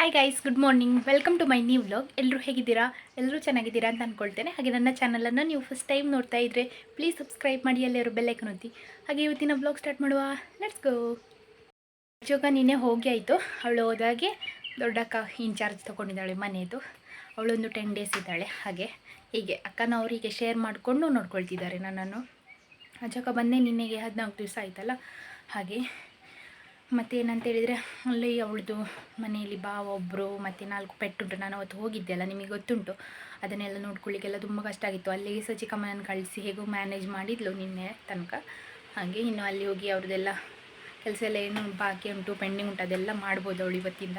Hi guys good morning welcome to my new vlog ಎಲ್ಲರೂ ಹೇಗಿದ್ದೀರಾ? ಎಲ್ಲರೂ ಚೆನ್ನಾಗಿದ್ದೀರಾ ಅಂತ ಅಂದ್ಕೊಳ್ತೇನೆ ಹಾಗೆ ನನ್ನ ಚಾನಲನ್ನು ನೀವು ಫಸ್ಟ್ ಟೈಮ್ ನೋಡ್ತಾ ಇದ್ದರೆ ಪ್ಲೀಸ್ ಸಬ್ಸ್ಕ್ರೈಬ್ ಮಾಡಿ ಅಲ್ಲಿರೋ ಬೆಲ್ಲೈಕನ್ ಒತ್ತಿ. ಹಾಗೆ ಇವತ್ತಿನ ಬ್ಲಾಗ್ ಸ್ಟಾರ್ಟ್ ಮಾಡುವ. ಲೆಟ್ಸ್ ಗೋ ಜೋಗ ನಿನ್ನೆ ಹೋಗಿ ಆಯಿತು. ಅವಳು ಹೋದಾಗೆ ದೊಡ್ಡಕ್ಕ ಇನ್ಚಾರ್ಜ್ ತೊಗೊಂಡಿದ್ದಾಳೆ ಮನೆಯದು ಅವಳೊಂದು ಟೆನ್ ಡೇಸ್ ಇದ್ದಾಳೆ. ಹಾಗೆ ಹೀಗೆ ಅಕ್ಕನ ಅವರಿಗೆ ಶೇರ್ ಮಾಡಿಕೊಂಡು ನೋಡ್ಕೊಳ್ತಿದ್ದಾರೆ ನನ್ನನ್ನು. ಅಜ್ಜಕ್ಕ ಬಂದೆ ನಿನ್ನೆಗೆ ಹದಿನಾಲ್ಕು ದಿವಸ ಆಯ್ತಲ್ಲ. ಹಾಗೆ ಮತ್ತು ಏನಂತ ಹೇಳಿದರೆ, ಅಲ್ಲಿ ಅವಳದು ಮನೆಯಲ್ಲಿ ಬಾವ ಒಬ್ಬರು ಮತ್ತು ನಾಲ್ಕು ಪೆಟ್ಟುಂಟು ನಾನು ಅವತ್ತು ಹೋಗಿದ್ದೆ ಅಲ್ಲ, ನಿಮಗೆ ಗೊತ್ತುಂಟು. ಅದನ್ನೆಲ್ಲ ನೋಡ್ಕೊಳ್ಳಿಕ್ಕೆಲ್ಲ ತುಂಬ ಕಷ್ಟ ಆಗಿತ್ತು. ಅಲ್ಲಿಗೆ ಸಹ ಚಿಕ್ಕಮ್ಮನನ್ನು ಕಳಿಸಿ ಹೇಗೋ ಮ್ಯಾನೇಜ್ ಮಾಡಿದ್ಲು ನಿನ್ನೆ ತನಕ. ಹಾಗೆ ಇನ್ನು ಅಲ್ಲಿ ಹೋಗಿ ಅವ್ರದ್ದೆಲ್ಲ ಕೆಲಸ ಎಲ್ಲ ಏನು ಬಾಕಿ ಉಂಟು ಪೆಂಡಿಂಗ್ ಉಂಟು, ಅದೆಲ್ಲ ಮಾಡ್ಬೋದು ಅವಳು ಇವತ್ತಿಂದ.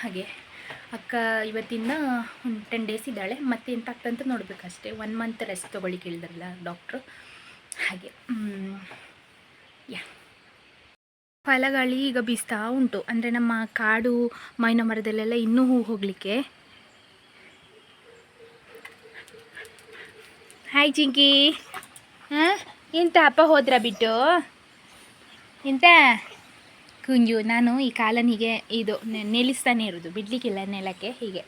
ಹಾಗೆ ಅಕ್ಕ ಇವತ್ತಿಂದ ಒಂದು ಟೆನ್ ಡೇಸ್ ಇದ್ದಾಳೆ. ಮತ್ತೆ ಎಂತ ಆಗ್ತಂತ ನೋಡಬೇಕಷ್ಟೇ. ಒನ್ ಮಂತ್ ರೆಸ್ಟ್ ತೊಗೊಳ್ಳಿಕ್ಕೆ ಹೇಳಿದ್ರಲ್ಲ ಡಾಕ್ಟ್ರು ಹಾಗೆ ಯಾ ಫಲಗಾಳಿ ಈಗ ಬೀಸ್ತಾ ಉಂಟು. ಅಂದರೆ ನಮ್ಮ ಕಾಡು, ಮೈನ ಮರದಲ್ಲೆಲ್ಲ ಇನ್ನೂ ಹೂ ಹೋಗಲಿಕ್ಕೆ. ಹಾಯ್ ಚಿಂಕಿ ಹಾಂ? ಎಂತ ಅಪ್ಪ ಹೋದ್ರ ಬಿಟ್ಟು? ಎಂತ ಕುಂಜು, ನಾನು ಈ ಕಾಲನಿಗೆ ಇದು ನೆಲೆಸ್ತಾನೆ ಇರೋದು. ಬಿಡಲಿಕ್ಕಿಲ್ಲ ನೆಲಕ್ಕೆ, ಹೀಗೆ.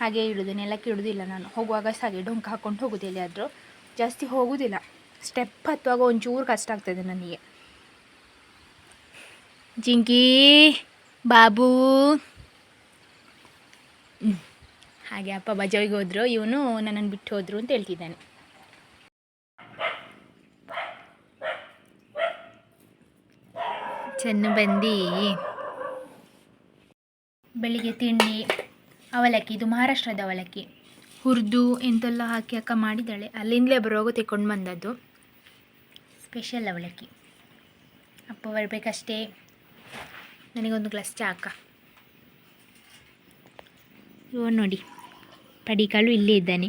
ಹಾಗೆ ಇಡೋದು, ನೆಲಕ್ಕೆ ಇಡೋದಿಲ್ಲ ನಾನು. ಹೋಗುವಾಗ ಹಾಗೆ ಡೊಂಕು ಹಾಕ್ಕೊಂಡು ಹೋಗೋದು ಎಲ್ಲಿಯಾದರೂ. ಜಾಸ್ತಿ ಹೋಗೋದಿಲ್ಲ. ಸ್ಟೆಪ್ ಹತ್ತುವಾಗ ಒಂಚೂರು ಕಷ್ಟ ಆಗ್ತದೆ ನನಗೆ. ಜಿಂಕಿ ಬಾಬು. ಹಾಗೆ ಅಪ್ಪ ಬಜಾವಿಗೆ ಹೋದ್ರು, ಇವನು ನನ್ನನ್ನು ಬಿಟ್ಟು ಹೋದ್ರು ಅಂತ ಹೇಳ್ತಿದ್ದಾನೆ. ಚೆನ್ನ ಬಂದು. ಬೆಳಿಗ್ಗೆ ತಿಂಡಿ, ಅವಲಕ್ಕಿ, ಇದು ಮಹಾರಾಷ್ಟ್ರದ ಅವಲಕ್ಕಿ. ಹುರಿದು ಎಂತೆಲ್ಲ ಹಾಕಿ ಅಕ್ಕ ಮಾಡಿದ್ದಾಳೆ. ಅಲ್ಲಿಂದಲೇ ಬರುವಾಗ ತೆಕ್ಕೊಂಡು ಬಂದದ್ದು. ಸ್ಪೆಷಲ್ ಅವಲಕ್ಕಿ. ಅಪ್ಪ ಬರಬೇಕಷ್ಟೇ. ನನಗೊಂದು ಗ್ಲಾಸ್ ಚಾಕ ಅಕ್ಕ ಇವ ನೋಡಿ. ಪಡಿಕಾಳು ಇಲ್ಲೇ ಇದ್ದಾನೆ.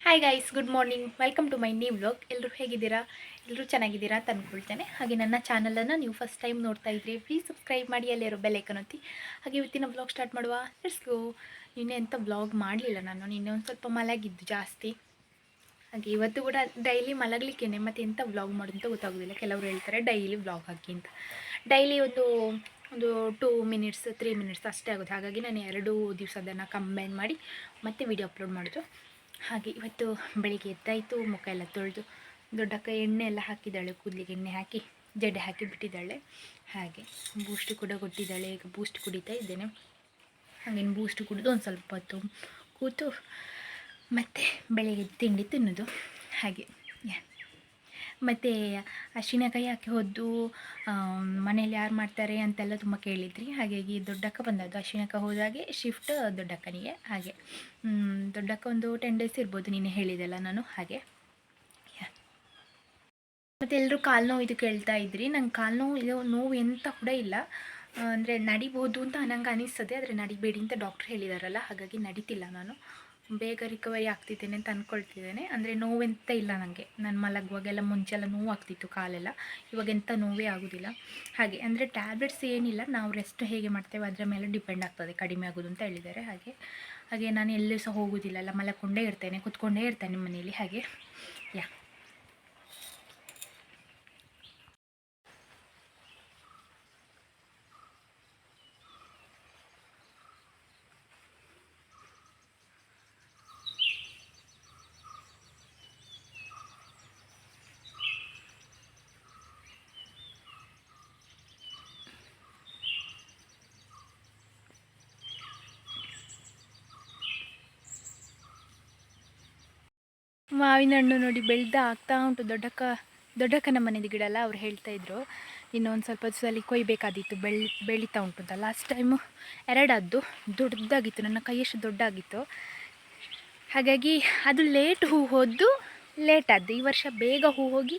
Hi guys good morning welcome to my new vlog ಎಲ್ಲರೂ ಹೇಗಿದ್ದೀರಾ? ಎಲ್ಲರೂ ಚೆನ್ನಾಗಿದ್ದೀರಾ ಅಂತ ಅಂದ್ಕೊಳ್ತೇನೆ ಹಾಗೆ ನನ್ನ ಚಾನಲನ್ನು ನೀವು ಫಸ್ಟ್ ಟೈಮ್ ನೋಡ್ತಾ ಇದ್ರಿ ಪ್ಲೀಸ್ ಸಬ್ಸ್ಕ್ರೈಬ್ ಮಾಡಿ ಅಲ್ಲಿರೋ ಬೆಲ್ಲೈಕನ್ ಒತ್ತಿ. ಹಾಗೆ ಇವತ್ತಿನ ಬ್ಲಾಗ್ ಸ್ಟಾರ್ಟ್ ಮಾಡುವ. ಲೆಟ್ಸ್ ಗೋ ನಿನ್ನೆ ಎಂತ ಬ್ಲಾಗ್ ಮಾಡಲಿಲ್ಲ ನಾನು. ನಿನ್ನೆ ಒಂದು ಸ್ವಲ್ಪ ಮಲಗಿದ್ದು ಜಾಸ್ತಿ. ಹಾಗೆ ಇವತ್ತು ಕೂಡ ಡೈಲಿ ಮಲಗಲಿಕ್ಕೇನೆ ಮತ್ತು ಎಂಥ ವ್ಲಾಗ್ ಮಾಡೋದು ಅಂತ ಗೊತ್ತಾಗೋದಿಲ್ಲ. ಕೆಲವರು ಹೇಳ್ತಾರೆ ಡೈಲಿ ವ್ಲಾಗ್ ಹಾಕಿ ಅಂತ. ಡೈಲಿ ಒಂದು ಒಂದು ಟೂ ಮಿನಿಟ್ಸ್ ತ್ರೀ ಮಿನಿಟ್ಸ್ ಅಷ್ಟೇ ಆಗೋದು. ಹಾಗಾಗಿ ನಾನು ಎರಡು ದಿವಸದನ್ನು ಕಂಬೈನ್ ಮಾಡಿ ಮತ್ತೆ ವಿಡಿಯೋ ಅಪ್ಲೋಡ್ ಮಾಡಿದ್ರು ಹಾಗೆ ಇವತ್ತು ಬೆಳಿಗ್ಗೆ ಎದ್ದಾಯಿತು, ಮುಖ ಎಲ್ಲ ತೊಳೆದು ದೊಡ್ಡಕ್ಕ ಎಣ್ಣೆ ಎಲ್ಲ ಹಾಕಿದ್ದಾಳೆ, ಕೂದಲಿಗೆ ಎಣ್ಣೆ ಹಾಕಿ ಜಡೆ ಹಾಕಿ ಬಿಟ್ಟಿದ್ದಾಳೆ. ಹಾಗೆ ಬೂಸ್ಟ್ ಕೂಡ ಕೊಟ್ಟಿದ್ದಾಳೆ, ಈಗ ಬೂಸ್ಟ್ ಕುಡಿತಾ ಇದ್ದೇನೆ. ಹಾಗೇನು ಬೂಸ್ಟ್ ಕುಡಿದು ಒಂದು ಸ್ವಲ್ಪ ಹೊತ್ತು ಕೂತು ಮತ್ತು ಬೆಳಿಗ್ಗೆ ತಿಂಡಿ ತಿನ್ನೋದು. ಹಾಗೆ ಮತ್ತು ಅರಿಶಿನಕಾಯಿ ಹಾಕಿ ಹೊದ್ದು ಮನೇಲಿ ಯಾರು ಮಾಡ್ತಾರೆ ಅಂತೆಲ್ಲ ತುಂಬ ಕೇಳಿದ್ರಿ. ಹಾಗಾಗಿ ದೊಡ್ಡಕ್ಕ ಬಂದದ್ದು. ಅಶ್ವಿನಕ ಹೋದಾಗೆ ಶಿಫ್ಟ್ ದೊಡ್ಡಕ್ಕನಿಗೆ. ಹಾಗೆ ದೊಡ್ಡಕ್ಕ ಒಂದು ಟೆನ್ ಡೇಸ್ ಇರ್ಬೋದು ನೀನು ಹೇಳಿದೆಲ್ಲ ನಾನು. ಹಾಗೆ ಮತ್ತು ಎಲ್ಲರೂ ಕಾಲು ನೋವು ಇದು ಕೇಳ್ತಾ ಇದ್ರಿ. ನಂಗೆ ಕಾಲು ನೋವು, ಇದು ನೋವು ಎಂತ ಕೂಡ ಇಲ್ಲ. ಅಂದರೆ ನಡಿಬೋದು ಅಂತ ನಂಗೆ ಅನಿಸ್ತದೆ. ಆದರೆ ನಡಿಬೇಡಿ ಅಂತ ಡಾಕ್ಟ್ರ್ ಹೇಳಿದಾರಲ್ಲ. ಹಾಗಾಗಿ ನಡೀತಿಲ್ಲ ನಾನು. ಬೇಗ ರಿಕವರಿ ಆಗ್ತಿದ್ದೇನೆ ಅಂತ ಅಂದ್ಕೊಳ್ತಿದ್ದೇನೆ ಅಂದರೆ ನೋವೆಂತ ಇಲ್ಲ ನನಗೆ ನಾನು ಮಲಗುವಾಗೆಲ್ಲ ಮುಂಚೆಲ್ಲ ನೋವು ಆಗ್ತಿತ್ತು ಕಾಲೆಲ್ಲ. ಇವಾಗ ಎಂಥ ನೋವೇ ಆಗೋದಿಲ್ಲ. ಹಾಗೆ, ಅಂದರೆ ಟ್ಯಾಬ್ಲೆಟ್ಸ್ ಏನಿಲ್ಲ. ನಾವು ರೆಸ್ಟ್ ಹೇಗೆ ಮಾಡ್ತೇವೆ ಅದರ ಮೇಲೆ ಡಿಪೆಂಡ್ ಆಗ್ತದೆ. ಕಡಿಮೆ ಆಗೋದು ಅಂತ ಹೇಳಿದ್ದಾರೆ. ಹಾಗೆ ಹಾಗೆ ನಾನು ಎಲ್ಲೂ ಸಹ ಹೋಗೋದಿಲ್ಲ. ಎಲ್ಲ ಮಲಕೊಂಡೇ ಇರ್ತೇನೆ, ಕುತ್ಕೊಂಡೇ ಇರ್ತೇನೆ ಮನೆಯಲ್ಲಿ ಹಾಗೆ, ಯಾ. ಮಾವಿನ ಹಣ್ಣು ನೋಡಿ ಬೆಳೆದ ಆಗ್ತಾ ಉಂಟು. ದೊಡ್ಡಕ್ಕ, ದೊಡ್ಡಕ್ಕನ ಮನೆದು ಗಿಡ ಅಲ್ಲ, ಅವ್ರು ಹೇಳ್ತಾ ಇದ್ರು. ಇನ್ನೊಂದು ಸ್ವಲ್ಪ ದಿವಸದಲ್ಲಿ ಕೊಯ್ಬೇಕಾದಿತ್ತು ಬೆಳ್, ಬೆಳೀತಾ ಉಂಟು ಅಂತ ಲಾಸ್ಟ್ ಟೈಮು ಎರಡಾದ್ದು, ದೊಡ್ಡದಾಗಿತ್ತು, ನನ್ನ ಕೈಯಷ್ಟು ದೊಡ್ಡಾಗಿತ್ತು ಹಾಗಾಗಿ ಅದು ಲೇಟ್ ಹೂ ಹೋದ್ದು ಲೇಟ್ ಆದ್ದು. ಈ ವರ್ಷ ಬೇಗ ಹೂ ಹೋಗಿ,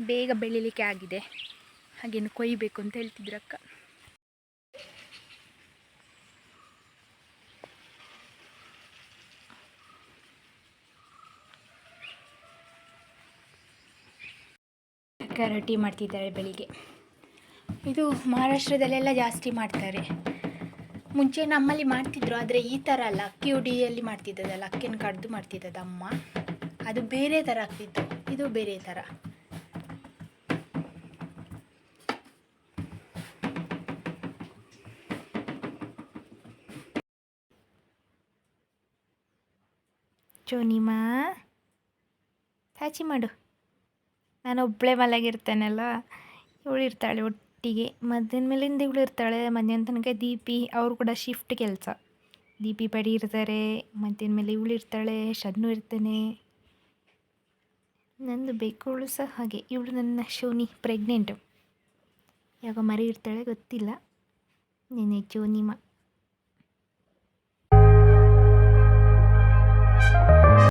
ಬೇಗ ಬೆಳಿಲಿಕ್ಕೆ ಆಗಿದೆ. ಹಾಗೇನು ಕೊಯ್ಬೇಕು ಅಂತ ಹೇಳ್ತಿದ್ರು ಗರೋಟಿ ಮಾಡ್ತಿದ್ದಾರೆ ಬೆಳಿಗ್ಗೆ. ಇದು ಮಹಾರಾಷ್ಟ್ರದಲ್ಲೆಲ್ಲ ಜಾಸ್ತಿ ಮಾಡ್ತಾರೆ. ಮುಂಚೆ ನಮ್ಮಲ್ಲಿ ಮಾಡ್ತಿದ್ರು, ಆದರೆ ಈ ಥರ ಅಲ್ಲ. ಅಕ್ಕಿ ಹುಡಿಯಲ್ಲಿ ಮಾಡ್ತಿದ್ದದಲ್ಲ ಅಕ್ಕಿನ ಕಡ್ದು ಮಾಡ್ತಿದ್ದದ ಅಮ್ಮ. ಅದು ಬೇರೆ ಥರ ಆಗ್ತಿತ್ತು. ಇದು ಬೇರೆ ಥರ ಚೋನಿಮಾ ಚಾಚಿ ಮಾಡು. ನಾನು ಒಬ್ಬಳೇ ಮಲಗಿರ್ತೇನಲ್ಲ, ಇವಳು ಇರ್ತಾಳೆ ಒಟ್ಟಿಗೆ. ಮಧ್ಯಾಹ್ನ ಮೇಲಿಂದ ಇವಳು ಇರ್ತಾಳೆ, ಮಧ್ಯಾಹ್ನ ತನಕ ದೀಪಿ, ಅವರು ಕೂಡ ಶಿಫ್ಟ್ ಕೆಲಸ. ದೀಪಿ ಪಡಿ ಇರ್ತಾರೆ ಮಧ್ಯಾಹ್ನ ಮೇಲೆ ಇವಳು ಇರ್ತಾಳೆ ಶನ್ನು ಇರ್ತೇನೆ. ನಂದು ಬೇಕುಳು ಸಹ ಹಾಗೆ. ಇವಳು ನನ್ನ ಶೋನಿ ಪ್ರೆಗ್ನೆಂಟು ಯಾವಾಗ ಮರಿ ಇರ್ತಾಳೆ ಗೊತ್ತಿಲ್ಲ. ನೆನೆ ಚೋನಿಮಾ